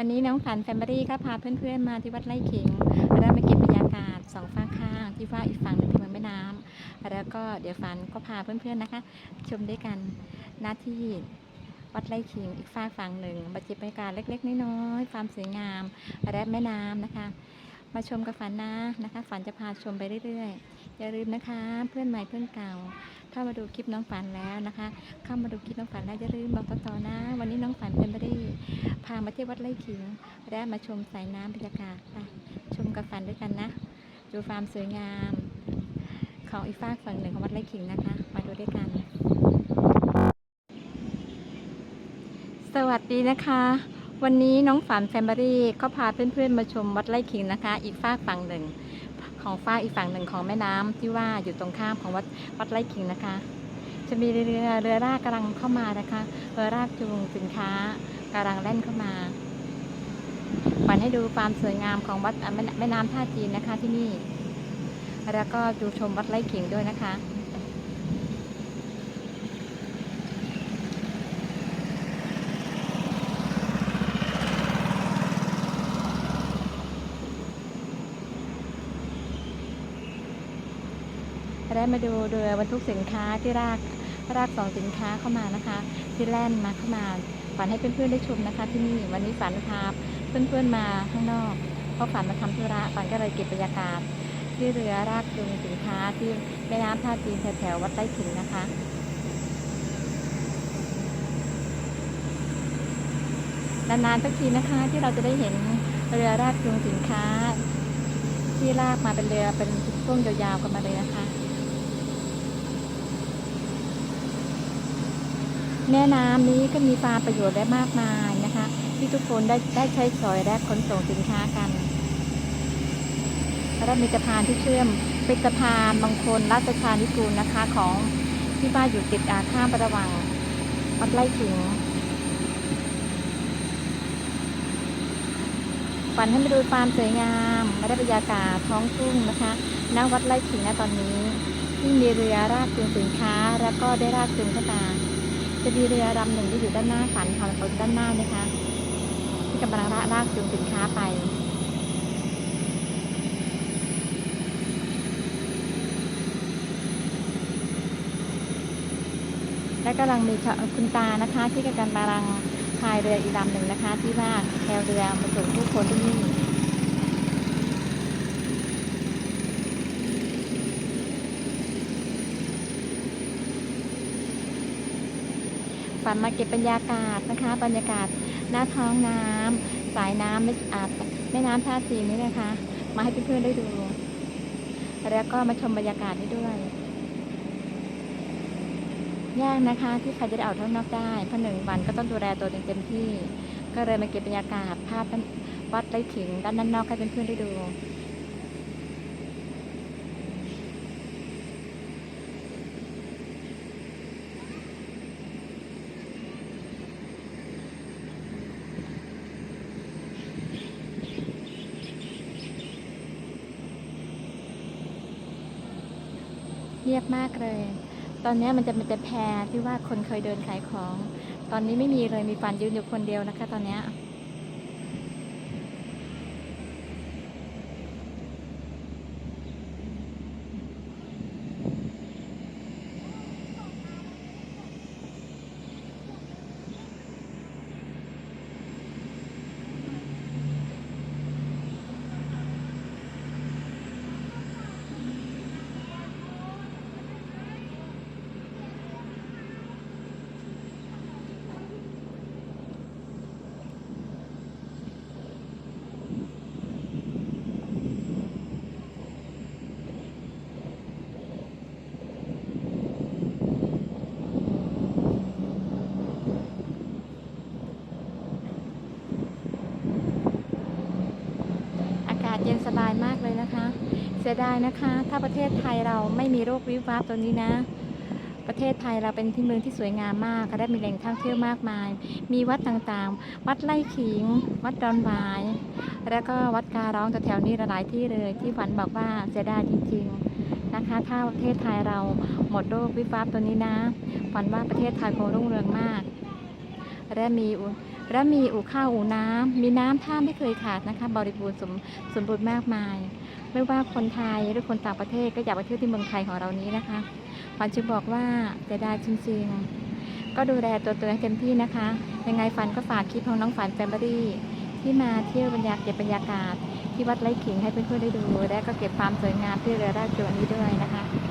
วันนี้น้องฝันแฟมิลี่ก็พาเพื่อนๆมาที่วัดไร่ขิงแล้วมาเก็บบรรยากาศสองฝั่งข้างที่ว่าอีกฝั่งหนึ่งเมืองแม่น้ำแล้วก็เดี๋ยวฝันก็พาเพื่อนๆนะคะ ชมด้วยกันหน้าที่วัดไร่ขิงอีกฝากฝั่งหนึ่งบรรยากาศเล็กๆน้อยๆความสวยงามและแม่น้ำนะคะ มาชมกับฝันนะนะคะ ฝันจะพาชมไปเรื่อยๆอย่าลืมนะคะ เพื่อนใหม่เพื่อนเก่า เข้ามาดูคลิปน้องฝันแล้วนะคะ เข้ามาดูคลิปน้องฝันแล้วอย่าลืมบอกต่อๆนะ วันนี้น้องฝันเป็นบรีพามาที่วัดไร่ขิงและมาชมสายน้ำบรรยากาศไปชมกับฝันด้วยกันนะ ดูความสวยงาม ของอีกฝากฝั่งหนึ่งของวัดไร่ขิงนะคะ มาดูด้วยกัน สวัสดีนะคะวันนี้น้องฝันแฟมิลี่ก็พาเพื่อนๆมาชมวัดไร่ขิงนะคะ อีกฝากฝั่งหนึ่ง ของฝ้าอีกฝั่งหนึ่งของแม่น้ำที่ว่าอยู่ตรงข้ามของวัดวัดไร่ขิงนะคะ จะมีเรือเรือรากกำลังเข้ามานะคะเรือรากจูงสินค้ากำลังแล่นเข้ามาฝันให้ดูความสวยงามของวัดแม่แม่น้ำท่าจีนนะคะที่นี่ แล้วก็ดูชมวัดไร่ขิงด้วยนะคะ ได้มาดูเรือบรรทุกสินค้าที่รากรากสองสินค้าเข้ามานะคะ ที่แล่นมาเข้ามาฝันให้เพื่อนๆได้ชมนะคะ ที่นี่วันนี้ฝันพาเพื่อนๆมาข้างนอกเพราะฝันมาทำธุระฝันก็เลยเก็บบรรยากาศ ที่เรือรากจูงสินค้าที่แม่น้ำท่าจีนแถวๆวัดไร่ขิงนะคะนานๆสักทีนะคะที่เราจะได้เห็นเรือรากจูงสินค้า ที่ลากมาเป็นเรือเป็นช่วงยาวๆกันมาเลยนะคะ แม่น้ำนี้ก็มีปลามประโยชน์ได้มากมายนะคะ ที่ทุกคนได้ได้ใช้สอยและขนส่งสินค้ากันและมีสะพานที่เชื่อมเป็นสะพานบางคนราชชานิกูลนะคะของที่ว่านอยู่ติดอาข้ามระว่างวัดไร่ขิงฝันให้มาดูความสวยงามและได้บรรยากาศท้องทุ่งนะคะณวัดไร่ขิงณตอนนี้ ที่มีเรือรากจูงสินค้า แล้วก็ได้รากจูงข้ามา จะมีเรือลำหนึ่งที่อยู่ด้านหน้าฝันค่ะตรงด้านหน้านะคะที่กำลังลากจูงสินค้าไปและกำลังมีคุณตานะคะที่กำลังพายเรืออีกลำหนึ่งนะคะ ที่ว่าแควเรือมาส่งผู้คนที่นี่ ฝันมาเก็บบรรยากาศนะคะ บรรยากาศหน้าท้องน้ำสายน้ำไม่อาบแม่น้ำท่าจีนนี่นะคะ มาให้เพื่อนๆได้ดู แล้วก็มาชมบรรยากาศนี้ด้วยยากนะคะที่ใครจะได้ออกข้างนอกได้เพราะหนึ่งวันก็ต้องดูแลตัวเองเต็มที่ ก็เลยมาเก็บบรรยากาศภาพด้านวัดไร่ขิงด้านด้านนอกให้เพื่อนๆได้ดู เงียบมากเลย ตอนนี้มันจะมันจะแพรที่ว่าคนเคยเดินขายของ ตอนนี้ไม่มีเลยมีฟันยืนอยู่คนเดียวนะคะ ตอนนี้ยอากาศเย็นสบายมากเลยนะคะ เสียดายนะคะ ถ้าประเทศไทยเราไม่มีโรควิวับตัวนี้นะ ประเทศไทยเราเป็นที่เมืองที่สวยงามมากและมีแหล่งท่องเที่ยวมากมาย มีวัดต่างๆ วัดไร่ขิง วัดดอนวาย แล้วก็วัดการ้องแถวๆนี้หลายที่เลย ที่ฝันบอกว่าเสียดายจริงๆนะคะ ถ้าประเทศไทยเราหมดโรควิวับตัวนี้นะฝันว่าประเทศไทยคงรุ่งเรืองมาก และมีอุ และมีอู่ข้าวอู่น้ำมีน้ำท่าไม่เคยขาดนะคะ บริบูรณ์สมสมบูรณ์มากมาย ไม่ว่าคนไทยหรือคนต่างประเทศก็อยากมาเที่ยวที่เมืองไทยของเรานี้นะคะฝันจึงบอกว่าจะได้จริงๆ ก็ดูแลตัวตัวเต็มที่นะคะ ยังไงฝันก็ฝากคลิปของน้องฝันแฟมิลี่ที่มาเที่ยวบรรยากาศเก็บบรรยากาศที่วัดไร่ขิงให้เพื่อนๆได้ดู และก็เก็บความสวยงามที่เรือราชจวนนี้ด้วยนะคะ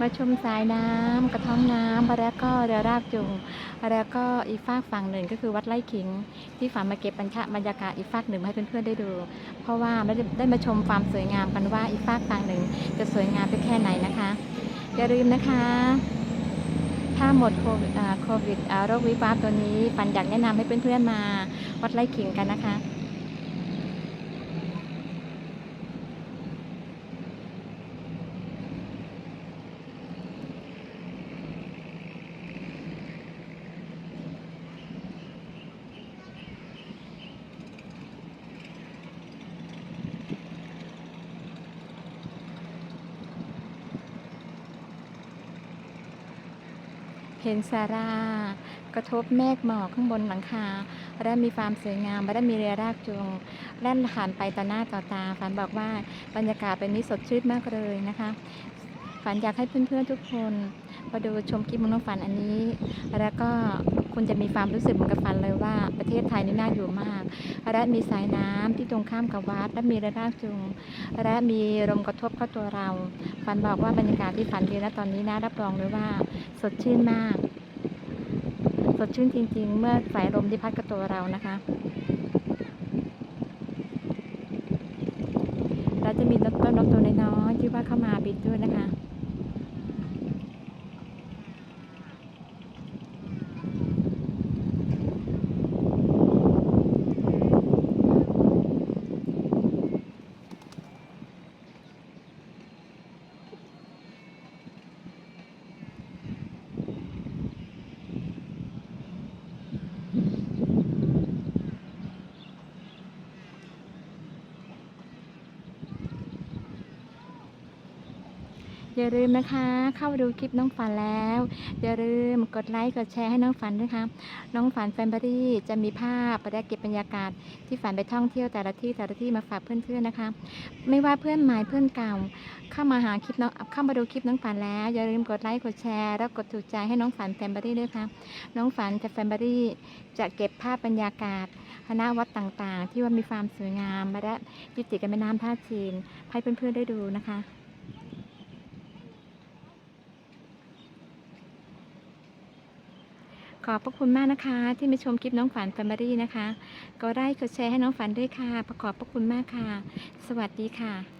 มาชมสายน้ำกระท้องน้ำแล้วก็เรือรากจุงแล้วก็อีกฝากฝั่งหนึ่งก็คือวัดไร่ขิง ที่ฝันมาเก็บบรรยากาศบรรยากาศอีกฝากหนึ่งมาให้เพื่อนๆได้ดู เพราะว่าไม่ได้มาชมความสวยงามกันว่าอีกฝากฝั่งหนึ่งจะสวยงามไปแค่ไหนนะคะอย่าลืมนะคะถ้าหมดโควิดโควิดโรควิบัติตัวนี้ปันอยากแนะนำให้เพื่อนๆมาวัดไร่ขิงกันนะคะ เพนซารากระทบเมฆหมอกข้างบนหลังคาและมีความสวยงามและมีเรือรากจูงแล่นผ่านไปต่อหน้าต่อตาฝันบอกว่าบรรยากาศเป็นนี้สดชื่นมากเลยนะคะฝันอยากให้เพื่อนๆทุกคน มาดูชมคลิปของน้องฝันอันนี้ แล้วก็คุณจะมีความรู้สึกเหมือนกับฝันเลยว่าประเทศไทยนี่น่าอยู่มาก และมีสายน้ำที่ตรงข้ามกับวัด และมีรือรากจูงและมีลมกระทบเข้าตัวเรา ฝันบอกว่าบรรยากาศที่ฝันดีนะตอนนี้นะรับรองเลยว่าสดชื่นมาก สดชื่นจริง ๆ เมื่อสายลมที่พัดกับตัวเรานะคะแล้วจะมีนกต้นนกตัวน้อยๆที่ว่าเข้ามาบินด้วยนะคะ อย่าลืมนะคะ เข้าดูคลิปน้องฝันแล้ว อย่าลืมกดไลค์กดแชร์ให้น้องฝันด้วยค่ะน้องฝันแฟนบอดี้จะมีภาพและเก็บบรรยากาศ ที่ฝันไปท่องเที่ยวแต่ละที่แต่ละที่มาฝากเพื่อนๆนะคะ ไม่ว่าเพื่อนใหม่เพื่อนเก่า เข้ามาหาคลิปน้องเข้ามาดูคลิปน้องฝันแล้ว อย่าลืมกดไลค์กดแชร์แล้วกดถูกใจให้น้องฝันแฟนบอดี้ด้วยค่ะน้องฝันจะแฟนบอดี้จะเก็บภาพบรรยากาศคณะวัดต่างๆ ที่ว่ามีความสวยงามและยึดติดกันแม่น้ำท่าจีนให้เพื่อนๆได้ดูนะคะ ขอบพระคุณมากนะคะ ที่มาชมคลิปน้องฝันแฟมิลี่นะคะ ก็ได้กดแชร์ให้น้องฝันด้วยค่ะขอบพระคุณมากค่ะ สวัสดีค่ะ